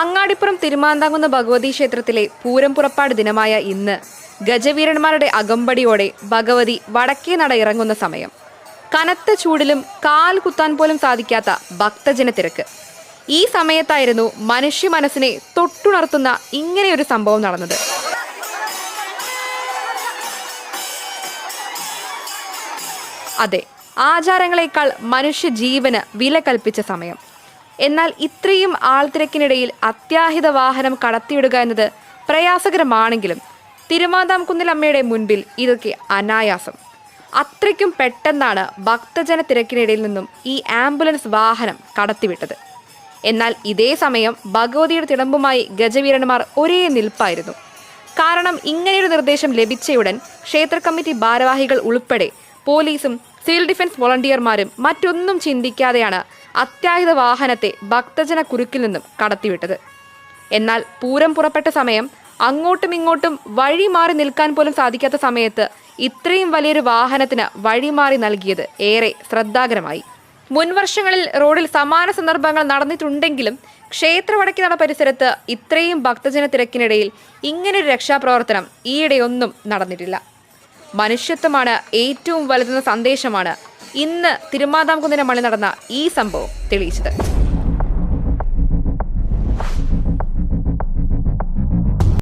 അങ്ങാടിപ്പുറം തിരുമാന്താങ്കുന്ന ഭഗവതി ക്ഷേത്രത്തിലെ പൂരം പുറപ്പാട് ദിനമായ ഇന്ന് ഗജവീരന്മാരുടെ അകമ്പടിയോടെ ഭഗവതി വടക്കേ നട ഇറങ്ങുന്ന സമയം. കനത്ത ചൂടിലും കാൽ കുത്താൻ പോലും സാധിക്കാത്ത ഭക്തജന തിരക്ക് ഈ സമയത്തായിരുന്നു മനുഷ്യ മനസ്സിനെ തൊട്ടുണർത്തുന്ന ഇങ്ങനെയൊരു സംഭവം നടന്നത്. അതെ ആചാരങ്ങളെക്കാൾ മനുഷ്യ ജീവന് വില കൽപ്പിച്ച സമയം. എന്നാൽ ഇത്രയും ആൾത്തിരക്കിനിടയിൽ അത്യാഹിത വാഹനം കടത്തിവിടുക എന്നത് പ്രയാസകരമാണെങ്കിലും തിരുമാതാംകുന്നിലമ്മയുടെ മുൻപിൽ ഇതൊക്കെ അനായാസം. അത്രയ്ക്കും പെട്ടെന്നാണ് ഭക്തജന തിരക്കിനിടയിൽ നിന്നും ഈ ആംബുലൻസ് വാഹനം കടത്തിവിട്ടത്. എന്നാൽ ഇതേ സമയം ഭഗവതിയുടെ തിടമ്പുമായി ഗജവീരന്മാർ ഒരേ നിൽപ്പായിരുന്നു. കാരണം ഇങ്ങനെയൊരു നിർദ്ദേശം ലഭിച്ചയുടൻ ക്ഷേത്ര കമ്മിറ്റി ഭാരവാഹികൾ ഉൾപ്പെടെ പോലീസും സിവിൽ ഡിഫൻസ് വോളണ്ടിയർമാരും മറ്റൊന്നും ചിന്തിക്കാതെയാണ് അത്യാഹിത വാഹനത്തെ ഭക്തജന കുരുക്കിൽ നിന്നും കടത്തിവിട്ടത്. എന്നാൽ പൂരം പുറപ്പെട്ട സമയം അങ്ങോട്ടും ഇങ്ങോട്ടും വഴി മാറി നിൽക്കാൻ പോലും സാധിക്കാത്ത സമയത്ത് ഇത്രയും വലിയൊരു വാഹനത്തിന് വഴിമാറി നൽകിയത് ഏറെ ശ്രദ്ധാകരമായി. മുൻവർഷങ്ങളിൽ റോഡിൽ സമാന സന്ദർഭങ്ങൾ നടന്നിട്ടുണ്ടെങ്കിലും ക്ഷേത്ര വടക്കി നട പരിസരത്ത് ഇത്രയും ഭക്തജന തിരക്കിനിടയിൽ ഇങ്ങനൊരു രക്ഷാപ്രവർത്തനം ഈയിടെയൊന്നും നടന്നിട്ടില്ല. മനുഷ്യത്വമാണ് ഏറ്റവും വലുതെന്ന സന്ദേശമാണ് ഇന്ന് തിരുമാതാംകുന്നിന് മണി നടന്ന ഈ സംഭവം തെളിയിച്ചത്.